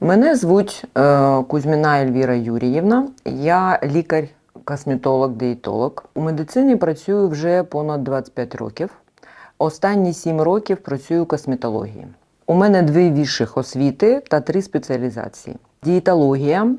Мене звуть е, Кузьміна Ельвіра Юріївна. Я лікар-косметолог, дієтолог. У медицині працюю вже понад 25 років. Останні 7 років працюю в косметології. У мене дві вищих освіти та три спеціалізації: дієтологія,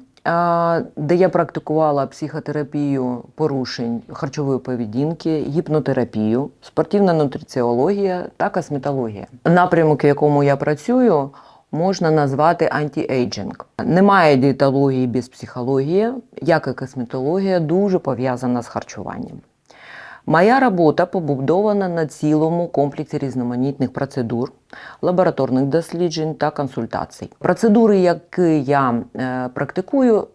де я практикувала психотерапію порушень харчової поведінки, гіпнотерапію, спортивна нутриціологія та косметологія. Напрямок, в якому я працюю, можна назвати антіейджинг. Немає дієтології без психології, як і косметологія, дуже пов'язана з харчуванням. Моя робота побудована на цілому комплексі різноманітних процедур, лабораторних досліджень та консультацій. Процедури, які я е, практикую,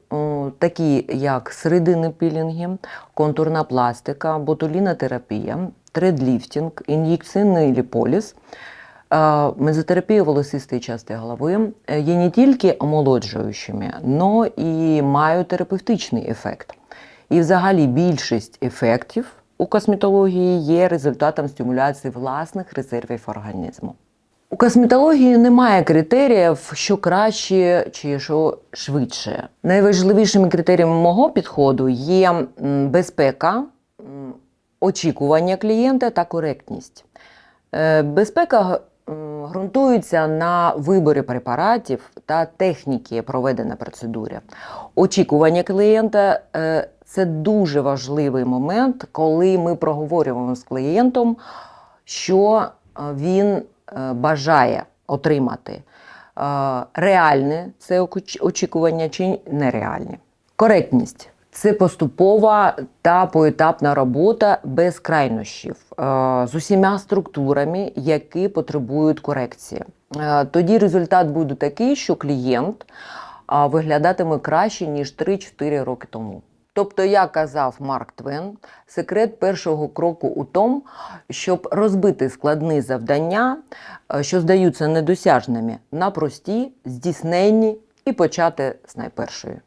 такі як середини пілінги, контурна пластика, ботулінотерапія, тредліфтинг, ін'єкційний ліполіз, е, мезотерапія волосистої частини голови, е, є не тільки омолоджуючими, але і мають терапевтичний ефект. І взагалі більшість ефектів у косметології є результатом стимуляції власних резервів організму. У косметології немає критеріїв, що краще чи що швидше. Найважливішими критеріями мого підходу є безпека, очікування клієнта та коректність. Е, Безпека ґрунтується на виборі препаратів та техніки проведення процедури. Очікування клієнта е, це дуже важливий момент, коли ми проговорюємо з клієнтом, що е, він е, бажає отримати. Е, Реальне це очікування чи нереальне. Коректність це поступова та поетапна робота без крайнощів з усіма структурами, які потребують корекції. Тоді результат буде такий, що клієнт виглядатиме краще, ніж 3-4 роки тому. Тобто, як казав Марк Твен, секрет першого кроку у тому, щоб розбити складні завдання, е, що здаються недосяжними, на прості, здійсненні і почати з найпершої.